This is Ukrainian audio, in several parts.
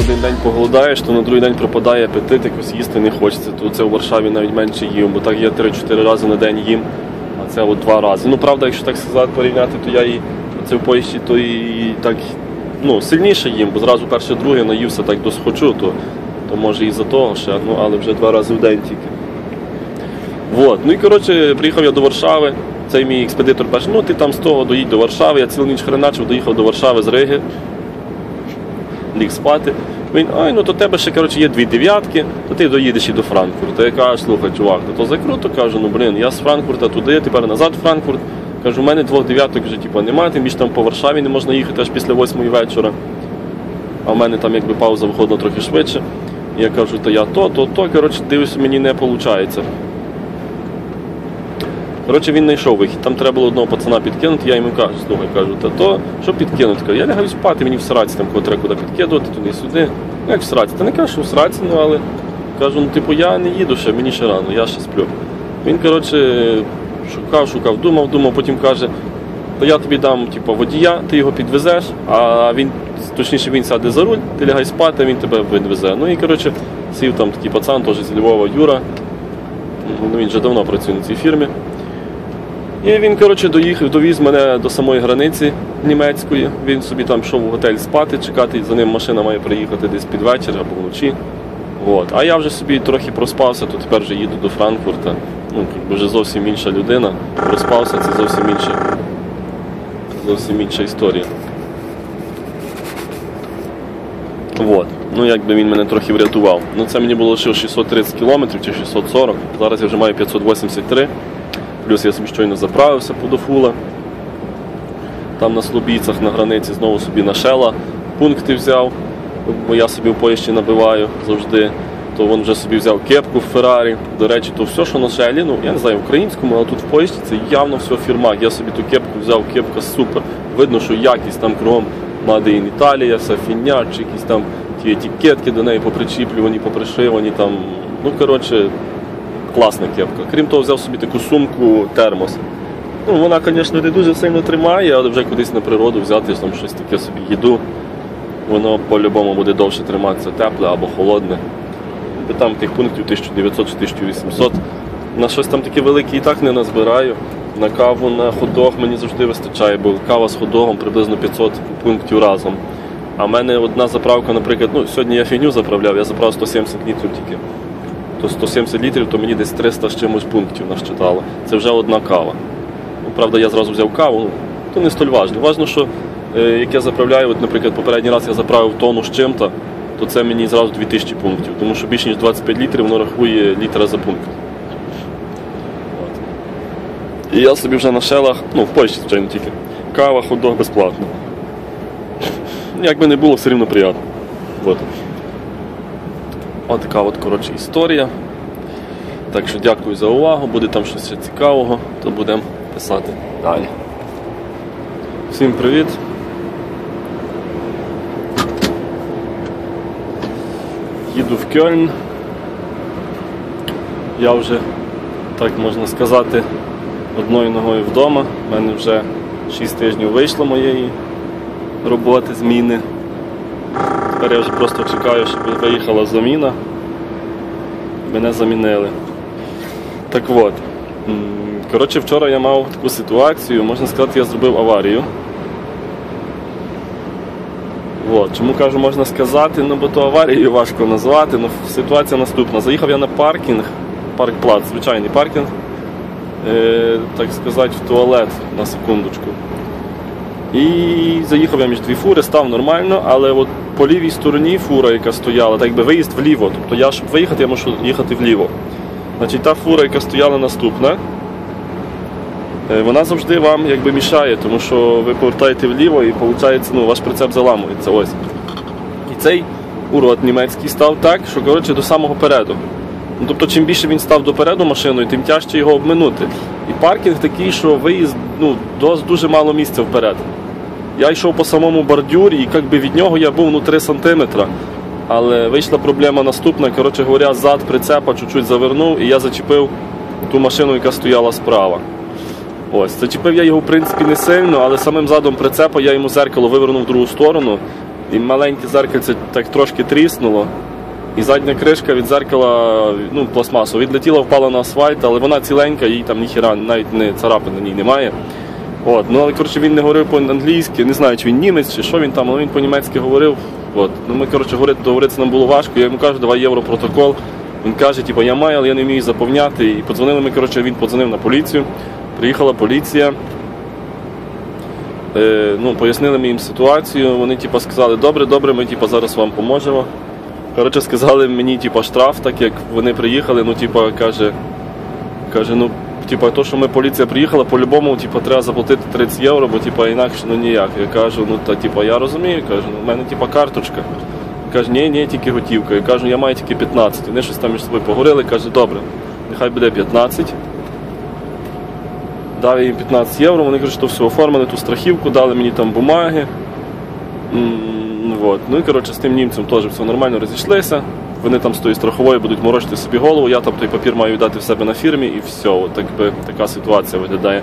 один день поголодаєш, то на другий день пропадає апетит, якось їсти не хочеться. То це у Варшаві навіть менше їм, бо так я 3-4 рази на день їм, а це от два рази. Ну правда, якщо так сказати порівняти, то я і це в Польщі, то і так ну, сильніше їм, бо зразу перше друге наївся так досхочу, то, то може і за того ще, ну але вже два рази в день тільки. Вот. Ну і коротше, приїхав я до Варшави. Цей мій експедитор каже, ну ти там з того доїдь до Варшави. Я цілу ніч хреначив, доїхав до Варшави з Риги. Ліг спати. Він, ой, ну то тебе ще коротше, є дві дев'ятки, то ти доїдеш і до Франкфурта. Я кажу, слухай, чувак, то закруто, кажу, ну блін, я з Франкфурта туди, тепер назад в Франкфурт. Кажу, у мене двох дев'яток вже типу, немає, тим більше там по Варшаві не можна їхати аж після восьмої вечора. А в мене там якби пауза виходила трохи швидше. Я кажу, то я то, то, то, коротше, дивлюся, мені не виходить. Коротше, він знайшов вихід. Там треба було одного пацана підкинути, я йому кажу, слухай, кажу, та то що підкинути? Кажу, я лягаю спати, мені в сраці там кого куди підкидувати, туди-сюди. Ну як в сраці? Та не кажу, що в сраці, ну але кажу, ну типу я не їду ще, мені ще рано, я ще сплю. Він, коротше, шукав, шукав, думав, думав, потім каже, то я тобі дам типу, водія, ти його підвезеш, а він, точніше, він сяде за руль, ти лягай спати, він тебе відвезе. Ну і коротше, сів там такий пацан, теж з Львова Юра. Ну, він вже давно працює на цій фірмі. І він, коротше, доїхав, довіз мене до самої границі німецької. Він собі там йшов у готель спати, чекати, за ним машина має приїхати десь під вечір або вночі. От. А я вже собі трохи проспався, то тепер вже їду до Франкфурта. Ну, вже зовсім інша людина. Проспався, це зовсім інша, зовсім інша історія. От. Ну, якби він мене трохи врятував. Ну, це мені було лише 630 кілометрів чи 640. Зараз я вже маю 583. Плюс я собі щойно заправився по дофула. Там на Слобійцях на границі знову собі на шела пункти взяв, бо я собі в Польщі набиваю завжди. То він вже собі взяв кепку в Феррарі. До речі, то все, що на шелі, ну я не знаю українському, але тут в Польщі це явно все фірмак. Я собі ту кепку взяв, кепка супер. Видно, що якість там кругом Made in Italia, вся фіня, чи якісь там ті етикетки до неї попричіплювані, попришивані там. Ну, коротше, класна кепка. Крім того, взяв собі таку сумку термос. Ну, Вона, звісно, не дуже сильно тримає, але вже кудись на природу взяти там щось таке собі їду. Воно по-любому буде довше триматися тепле або холодне. Бо там тих пунктів 1900 чи 1800. На щось там таке велике і так не назбираю. На каву на ходох мені завжди вистачає, бо кава з ходогом приблизно 500 пунктів разом. А в мене одна заправка, наприклад, ну сьогодні я фігню заправляв, я заправив 170 літрів тільки то 170 літрів, то мені десь 300 з чимось пунктів насчитало. Це вже одна кава. Ну, Правда, я зразу взяв каву, ну, то не столь важливо. Важно, що е, як я заправляю, от, наприклад, попередній раз я заправив тонну з чим-то, то це мені зразу 2000 пунктів, тому що більше ніж 25 літрів воно рахує літра за пункт. І я собі вже на шелах, ну в Польщі, звичайно, тільки, кава, хот-дог безплатно. Як би не було, все рівно приємно. От. Ось така от коротше історія. Так що дякую за увагу. Буде там щось ще цікавого, то будемо писати далі. Всім привіт. Їду в Кьольн. Я вже, так можна сказати, одною ногою вдома. У мене вже 6 тижнів вийшло моєї роботи, зміни. Тепер я вже просто чекаю, щоб виїхала заміна. Мене замінили. Так от. Коротше, вчора я мав таку ситуацію, можна сказати, я зробив аварію. От. Чому кажу, можна сказати, ну бо то аварією важко назвати. Ну, ситуація наступна. Заїхав я на паркінг, парк-плац, звичайний паркінг, е, так сказати, в туалет на секундочку. І заїхав я між дві фури, став нормально, але от по лівій стороні фура, яка стояла, так якби виїзд вліво. Тобто я, щоб виїхати, я мушу їхати вліво. Значить, та фура, яка стояла наступна, е, вона завжди вам якби мішає, тому що ви повертаєте вліво і виходить, ну, ваш прицеп заламується. Ось. І цей урод німецький став так, що коротше, до самого переду. Ну, тобто, чим більше він став допереду машиною, тим тяжче його обминути. І паркінг такий, що виїзд ну, дуже мало місця вперед. Я йшов по самому бордюрі, і якби від нього я був ну, 3 см. Але вийшла проблема наступна. Коротше говоря, зад прицепа чуть-чуть завернув, і я зачепив ту машину, яка стояла справа. Ось, зачепив я його в принципі не сильно, але самим задом прицепа я йому зеркало вивернув в другу сторону. і маленьке зеркальце так трошки тріснуло. І задня кришка від зеркала, ну, пластмасу, відлетіла, впала на асфальт, але вона ціленька, їй там ніхіра, навіть не царапин на ній немає. От. Ну, але коротше, він не говорив по-англійськи, не знаю, чи він німець, чи що він там, але він по-німецьки говорив. От. Ну, ми, коротше, говорити, договоритися нам було важко. Я йому кажу, давай європротокол. Він каже, типу, я маю, але я не вмію заповняти. І подзвонили ми, коротше, він подзвонив на поліцію. Приїхала поліція. Е, ну, пояснили ми їм ситуацію. Вони типу, сказали, добре, добре, ми типу, зараз вам поможемо. Коротше, сказали мені, типу, штраф, так як вони приїхали, ну, типу, каже, каже, ну, типу, то, що ми поліція приїхала, по-любому, типу, треба заплатити 30 євро, бо типу, інакше ну ніяк. Я кажу, ну та типу, я розумію, кажу, ну, в мене типу, карточка. Каже, ні, ні, тільки готівка. Я кажу, я маю тільки 15. Вони щось там між собою поговорили, каже, добре, нехай буде 15. Дав їм 15 євро, вони кажуть, що все оформили ту страхівку, дали мені там бумаги. Вот. Ну і коротше з тим німцем теж все нормально розійшлися. Вони там з тої страхової будуть морочити собі голову, я там той папір маю віддати в себе на фірмі і все. От так би така ситуація виглядає.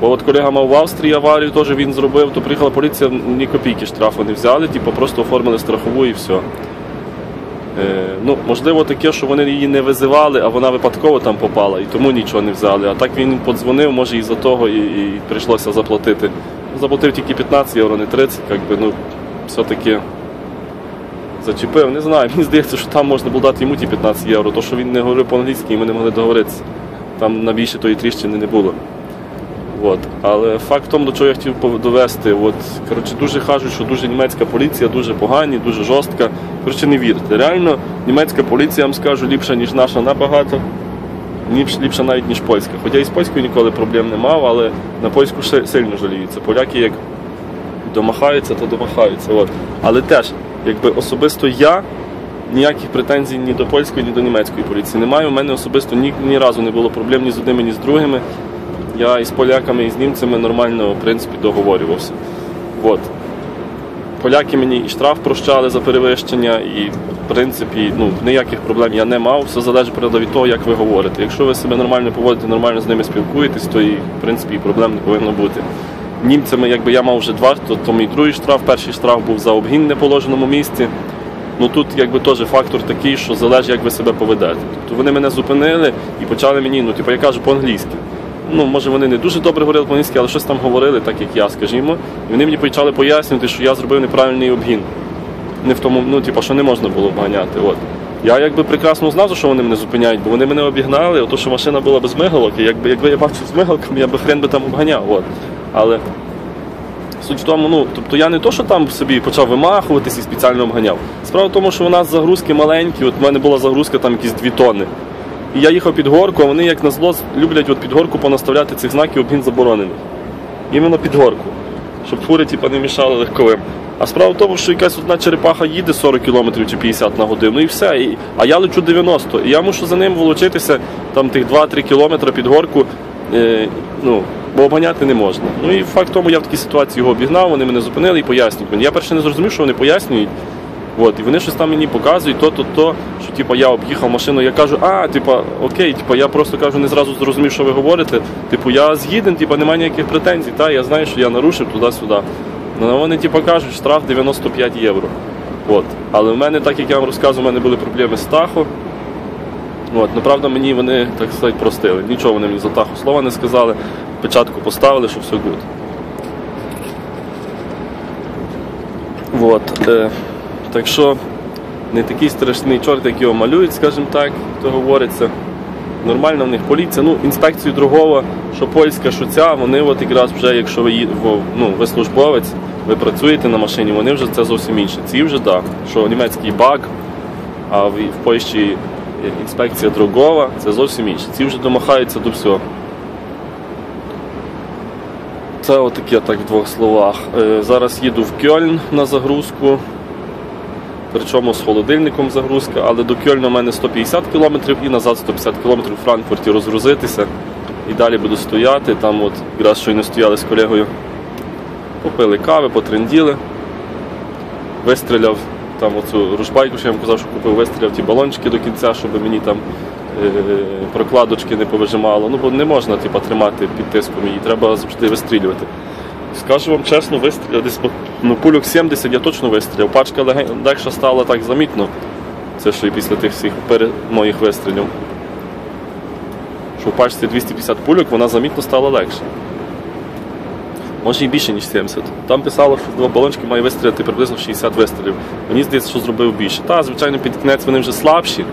Бо от колега мав в Австрії аварію, теж він зробив, то приїхала поліція, ні копійки штрафу не взяли, типу просто оформили страхову і все. Е, ну, можливо, таке, що вони її не визивали, а вона випадково там попала і тому нічого не взяли. А так він подзвонив, може, і за того, і, і прийшлося заплатити. Заплатив тільки 15 євро, не 30, якби, ну, все-таки зачепив. Не знаю, мені здається, що там можна було дати йому ті 15 євро, то що він не говорив по-англійськи і ми не могли договоритися. Там на більше тої тріщини не було. От. Але факт в тому, до чого я хотів довести, от, коротше, дуже кажуть, що дуже німецька поліція, дуже погані, дуже жорстка. Коротше, не вірте. Реально, німецька поліція, я вам скажу, ліпша, ніж наша набагато. Ліпше, ліпше навіть, ніж польська. Хоча і з польською ніколи проблем не мав, але на польську сильно жаліються. Поляки як домахаються, то домахаються. От. Але теж, якби особисто я ніяких претензій ні до польської, ні до німецької поліції не маю. У мене особисто ні, ні разу не було проблем ні з одними, ні з другими. Я і з поляками, і з німцями нормально в принципі, договорювався. От. Поляки мені і штраф прощали за перевищення, і в принципі ну, ніяких проблем я не мав. Все залежить правда, від того, як ви говорите. Якщо ви себе нормально поводите, нормально з ними спілкуєтесь, то і в принципі проблем не повинно бути. Німцями, якби я мав вже два, то, то мій другий штраф. Перший штраф був за обгін в неположеному місці. Ну тут якби теж фактор такий, що залежить, як ви себе поведете. Тобто вони мене зупинили і почали мені, ну типу, я кажу по-англійськи. Ну, може, вони не дуже добре говорили по-англійськи, але щось там говорили, так як я, скажімо. І вони мені почали пояснювати, що я зробив неправильний обгін. Не в тому, ну, типу, що не можна було обганяти. От. Я якби прекрасно знав, що вони мене зупиняють, бо вони мене обігнали, ото що машина була без мигалок, і якби, якби я бачив з мигалками, я би хрен би там обганяв. От. Але Суть в тому, ну, тобто я не то, що там собі почав вимахуватись і спеціально обганяв. Справа в тому, що у нас загрузки маленькі, от в мене була загрузка там якісь 2 тонни. І я їхав під горку, а вони, як назло, люблять от під горку понаставляти цих знаків обгін заборонений. Іменно під горку. Щоб фури типу, не мішали легковим. А справа в тому, що якась одна черепаха їде 40 км чи 50 на годину і все. І, а я лечу 90. І я мушу за ним волочитися там тих 2-3 км під горку. Е, ну, бо обганяти не можна. Ну і факт тому, я в такій ситуації його обігнав, вони мене зупинили і пояснюють. мені. Я перше не зрозумів, що вони пояснюють. От, і вони щось там мені показують, то, то, то, що типу, я об'їхав машину, я кажу, а, типу, окей, типу, я просто кажу, не зразу зрозумів, що ви говорите. Типу, я згіден, типу, немає ніяких претензій, та, я знаю, що я нарушив туди-сюди. Ну, вони типу, кажуть, штраф 95 євро. От. Але в мене, так як я вам розказував, у мене були проблеми з Тахо. От, ну, правда, мені вони так сказати простили. Нічого вони мені за Тахо слова не сказали. Печатку поставили, що все гуд. От, е, так що не такий страшний чорт, як його малюють, скажімо так, то говориться. Нормальна в них поліція. Ну, інспекцію другого, що польська, що ця, вони от якраз вже, якщо ви, ну, ви службовець, ви працюєте на машині, вони вже це зовсім інше. Ці вже так, що німецький баг, а в Польщі інспекція другова, це зовсім інше. Ці вже домахаються до всього. Це отаке так в двох словах. Е, Зараз їду в Кьольн на загрузку. Причому з холодильником загрузка, але до Кьольна у мене 150 км і назад 150 км в Франкфурті розгрузитися. І далі буду стояти. Там от якраз щойно стояли з колегою. Попили кави, потренділи. Вистріляв там оцю рушбайку, що я вам казав, що купив, вистріляв ті балончики до кінця, щоб мені там е, прокладочки не повижимало. Ну, бо не можна типу, тримати під тиском, її треба завжди вистрілювати. Скажу вам чесно, вистріляв десь ну, пульок 70 я точно вистріляв. Пачка легша стала так замітно. Це що і після тих всіх моїх вистрілів. Що в пачці 250 пульок вона замітно стала легше. Може і більше, ніж 70. Там писало, що два балончики має вистріляти приблизно 60 вистрілів. Мені здається, що зробив більше. Та, звичайно, під кінець вони вже слабші.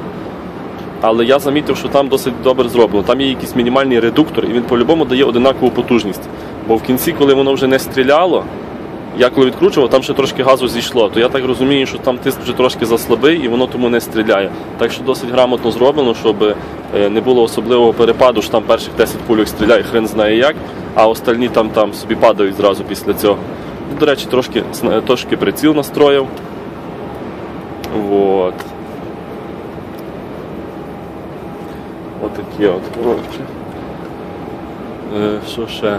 Але я замітив, що там досить добре зроблено. Там є якийсь мінімальний редуктор, і він по-любому дає одинакову потужність. Бо в кінці, коли воно вже не стріляло, я коли відкручував, там ще трошки газу зійшло. То я так розумію, що там тиск вже трошки заслабий і воно тому не стріляє. Так що досить грамотно зроблено, щоб е, не було особливого перепаду, що там перших 10 пульок стріляє, хрен знає як, а остальні там, там собі падають зразу після цього. До речі, трошки, трошки приціл настроїв. Вот. Отакі от. Е, Що ще?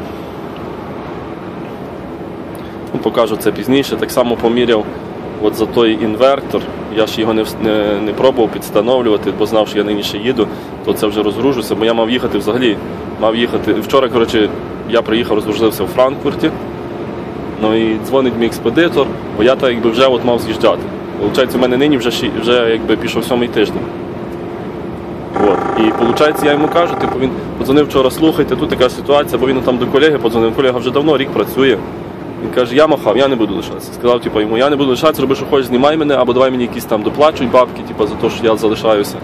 Покажу це пізніше. Так само поміряв от за той інвертор. Я ж його не, не, не пробував підстановлювати, бо знав, що я нині ще їду, то це вже розгружуся, бо я мав їхати взагалі. Мав їхати. Вчора, коротше, я приїхав, розгрузився в Франкфурті. Ну і дзвонить мій експедитор, бо я так якби вже от мав з'їжджати. Получається, у мене нині вже, вже якби пішов сьомий тиждень. От. І виходить, я йому кажу, типу він подзвонив вчора, слухайте, тут така ситуація, бо він там до колеги подзвонив, колега вже давно рік працює. Він каже, я махав, я не буду лишатися. Сказав, типу, йому, я не буду лишатися, роби, що хочеш, знімай мене, або давай мені якісь там доплачуй бабки, типу, за те, що я залишаюся.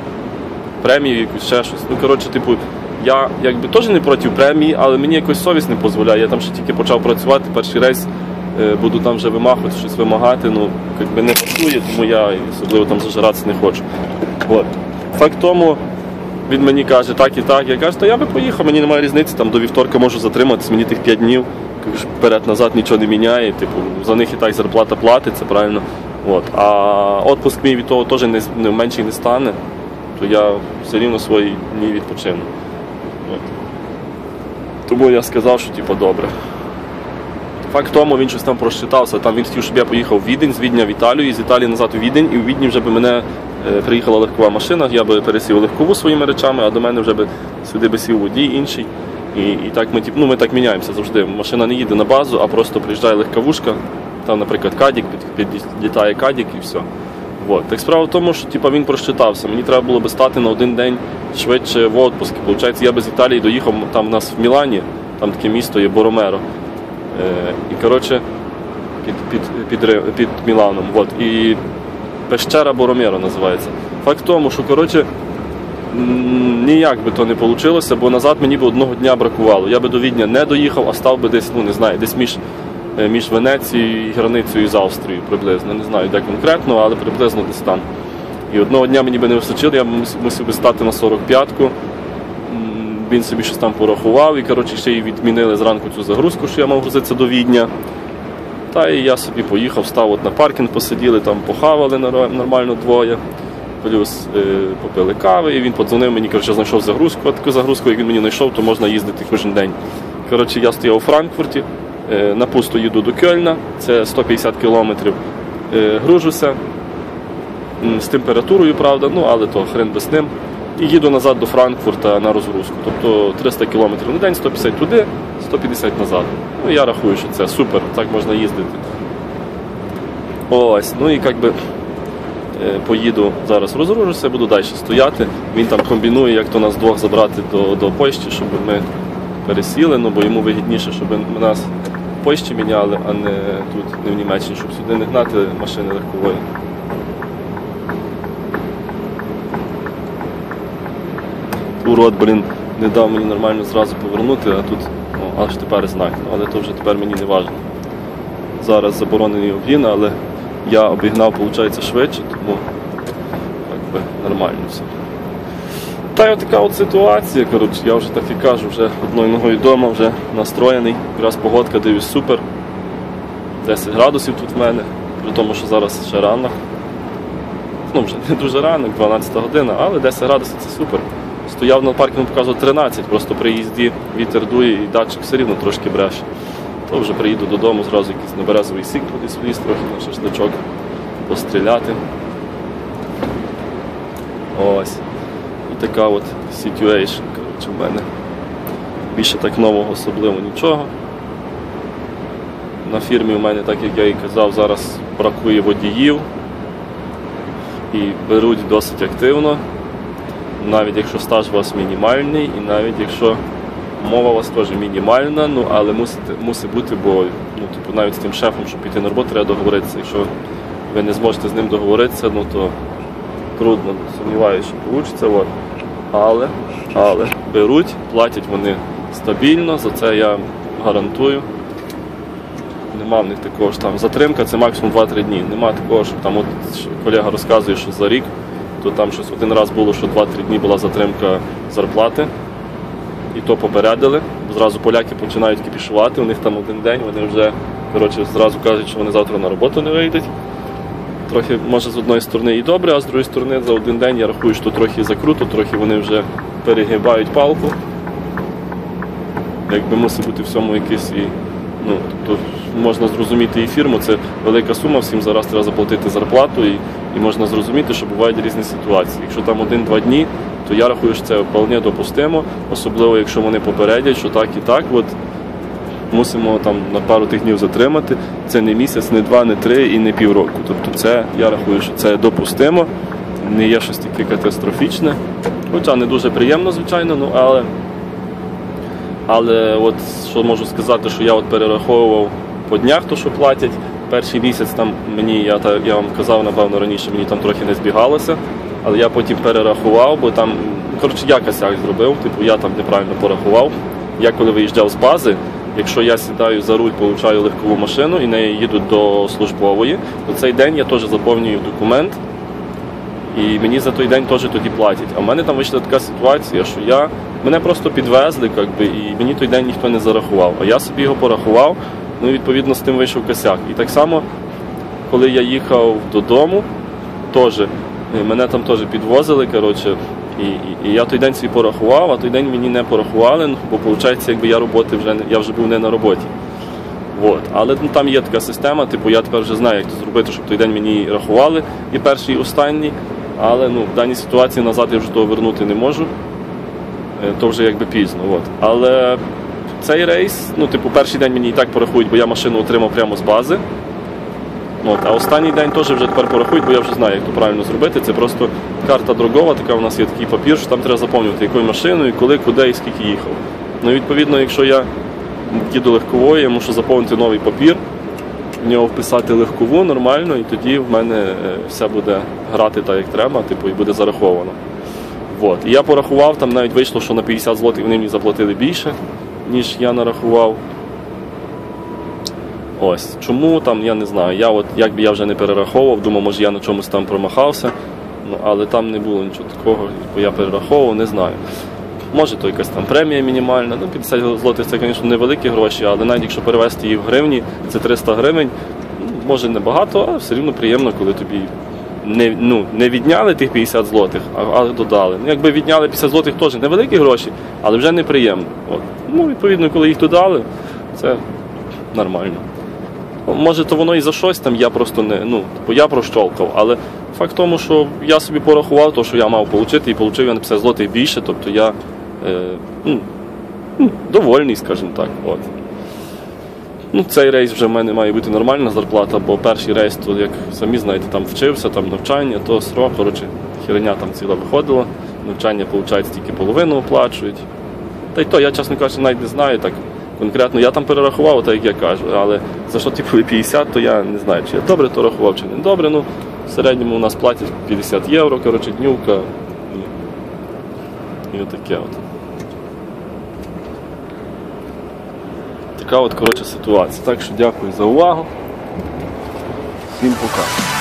Премію якусь ще щось. Ну, коротше, типу, я якби теж не проти премії, але мені якось совість не дозволяє. Я там ще тільки почав працювати, перший рейс е, буду там вже вимахувати, щось вимагати. Ну, якби не пасує, тому я особливо там зажиратися не хочу. От. Факт тому, він мені каже, так і так. Я кажу, то я би поїхав, мені немає різниці, там до вівторка можу затриматись, мені тих 5 днів. Вперед-назад нічого не міняє. Типу, за них і так зарплата платиться, правильно. От. А відпуск мій від того теж не, не менший не стане, то я все рівно свої дні відпочину. От. Тому я сказав, що типу, добре. Факт тому він щось там просчитався. Там він хотів, щоб я поїхав в Відень, з Відня в Італію, і з Італії назад у Відень, і у Відні вже би мене е, приїхала легкова машина, я би пересів легкову своїми речами, а до мене вже би сюди би сів водій інший. І, і так ми, ну, ми так міняємося завжди. Машина не їде на базу, а просто приїжджає легковушка, там, наприклад, кадік, під, підлітає кадік і все. Вот. Так справа в тому, що типу, він просчитався. Мені треба було би стати на один день швидше в отпуск. Получається, я би з Італії доїхав там в нас в Мілані, там таке місто є Боромеро. Е, і коротше, під, під, під, під Міланом. Вот. І Пещера Боромеро називається. Факт в тому, що коротше, ніяк би то не вийшло, бо назад мені б одного дня бракувало. Я би до Відня не доїхав, а став би десь, ну не знаю, десь між, е, між Венецією і границею з Австрією приблизно. Не знаю, де конкретно, але приблизно десь там. І одного дня мені би не вистачило, я б мусив би стати на 45-ку. Він собі щось там порахував і коротше, ще й відмінили зранку цю загрузку, що я мав грузитися до Відня. Та і я собі поїхав, став от на паркінг, посиділи, там похавали нормально двоє. Плюс е, попили кави, і він подзвонив мені, коротше, знайшов загрузку. А таку загрузку, як він мені знайшов, то можна їздити кожен день. Коротше, я стояв у Франкфурті, е, на пусто їду до Кьольна, це 150 кілометрів. Е, гружуся з температурою, правда, ну але то хрен без ним. І їду назад до Франкфурта на розгрузку. Тобто 300 кілометрів на день, 150 туди, 150 назад. Ну я рахую, що це супер, так можна їздити. Ось, ну і як би е, поїду зараз розгружуся, буду далі стояти. Він там комбінує, як то нас двох забрати до, до Польщі, щоб ми пересіли, ну бо йому вигідніше, щоб нас в Польщі міняли, а не тут, не в Німеччині, щоб сюди не гнати машини легкової. Урод, блін, не дав мені нормально зразу повернути, а тут, ну, аж тепер знак. Але то вже тепер мені не важливо. Зараз заборонений обгін, але я обігнав, виходить, швидше, тому як би, нормально все. Та й така от ситуація, коротше, я вже так і кажу, вже одною ногою вдома, вже настроєний. Якраз погодка дивлюсь супер. 10 градусів тут в мене, при тому, що зараз ще рано. Ну, вже не дуже рано, 12 година, але 10 градусів це супер. Стояв на паркінгу, показував 13, просто при їзді вітер дує і датчик все рівно трошки бреше. То вже приїду додому, зразу якийсь неберезовий сік кудись вліз, трохи на шашличок постріляти. Ось. І така от situation, коротше, в мене. Більше так нового особливо нічого. на фірмі у мене, так як я і казав, зараз бракує водіїв і беруть досить активно, навіть якщо стаж у вас мінімальний, і навіть якщо мова у вас теж мінімальна, ну але мусить, мусить бути, бо ну, типу, навіть з тим шефом, щоб піти на роботу, треба договоритися. Якщо ви не зможете з ним договоритися, ну то трудно, сумніваюся, що вийде. Але, але беруть, платять вони стабільно, за це я гарантую. Нема в них такого ж там затримка, це максимум 2-3 дні. Нема такого, що там от колега розказує, що за рік, то там щось один раз було, що 2-3 дні була затримка зарплати. І то попередили. Зразу поляки починають кіпішувати, у них там один день, вони вже коротше, зразу кажуть, що вони завтра на роботу не вийдуть. Трохи, може, з одної сторони і добре, а з другої сторони за один день я рахую, що трохи закруто, трохи вони вже перегибають палку. Якби мусить бути всьому якийсь і. Ну, тобто можна зрозуміти і фірму, це велика сума, всім зараз треба заплатити зарплату, і, і можна зрозуміти, що бувають різні ситуації. Якщо там один-два дні, то я рахую, що це вполне допустимо, особливо якщо вони попередять, що так і так, от мусимо там на пару тих днів затримати. Це не місяць, не два, не три і не півроку. Тобто це я рахую, що це допустимо, не є щось таке катастрофічне. Хоча не дуже приємно, звичайно, ну але. Але от що можу сказати, що я от перераховував по днях, то що платять. Перший місяць там мені, я я вам казав, напевно, раніше мені там трохи не збігалося, але я потім перерахував, бо там, коротше, я косяк зробив, типу я там неправильно порахував. Я коли виїжджав з бази, якщо я сідаю за руль, получаю легкову машину і нею їду до службової, то цей день я теж заповнюю документ. І мені за той день теж тоді платять. А в мене там вийшла така ситуація, що я мене просто підвезли, как би, і мені той день ніхто не зарахував. А я собі його порахував, ну відповідно з тим вийшов косяк. І так само, коли я їхав додому, теж, е, мене там теж підвозили, коротше, і, і, і я той день свій порахував, а той день мені не порахували, ну, бо виходить, якби я роботи вже я вже був не на роботі. От. Але ну, там є така система, типу я тепер вже знаю, як це зробити, щоб той день мені рахували і перший, і останній. Але ну, в даній ситуації назад я вже того вернути не можу. Е, То вже якби пізно. От. Але цей рейс, ну, типу, перший день мені і так порахують, бо я машину отримав прямо з бази. От. А останній день теж вже тепер порахують, бо я вже знаю, як то правильно зробити. Це просто карта дорогова, така у нас є такий папір, що там треба заповнювати, якою машиною, коли, куди і скільки їхав. Ну, відповідно, якщо я їду легковою, я мушу заповнити новий папір, в нього вписати легкову нормально, і тоді в мене е, все буде грати так, як треба, типу, і буде зараховано. От. І я порахував, там навіть вийшло, що на 50 злотих вони мені заплатили більше, ніж я нарахував. Ось. Чому там, я не знаю. Я от, як би я вже не перераховував, думав, може я на чомусь там промахався, ну, але там не було нічого такого, бо я перераховував, не знаю. Може, то якась там премія мінімальна. Ну, 50 злотих це, звісно, невеликі гроші, але навіть якщо перевести її в гривні, це 300 гривень. Ну, Може небагато, але все рівно приємно, коли тобі не, ну, не відняли тих 50 злотих, а, а додали. Ну, якби відняли 50 злотих теж невеликі гроші, але вже неприємно. От. Ну, відповідно, коли їх додали, це нормально. Може, то воно і за щось там, я просто не, ну, бо я прощолкав, але факт в тому, що я собі порахував те, що я мав отримати, і отримав я на 50 злотих більше, тобто я е, ну, ну, довольний, скажімо так. От. Ну, цей рейс вже в мене має бути нормальна зарплата, бо перший рейс, то, як самі знаєте, там вчився, там навчання, то срок, коротше, херня там ціла виходила. Навчання, виходить, тільки половину оплачують. Та й то, я, чесно кажучи, навіть не знаю так конкретно. Я там перерахував, так як я кажу, але за що типу 50, то я не знаю, чи я добре то рахував, чи не добре. Ну, в середньому у нас платять 50 євро, коротше, днювка. І, і отаке от. Така от коротше, ситуація. Так що дякую за увагу. Всім пока.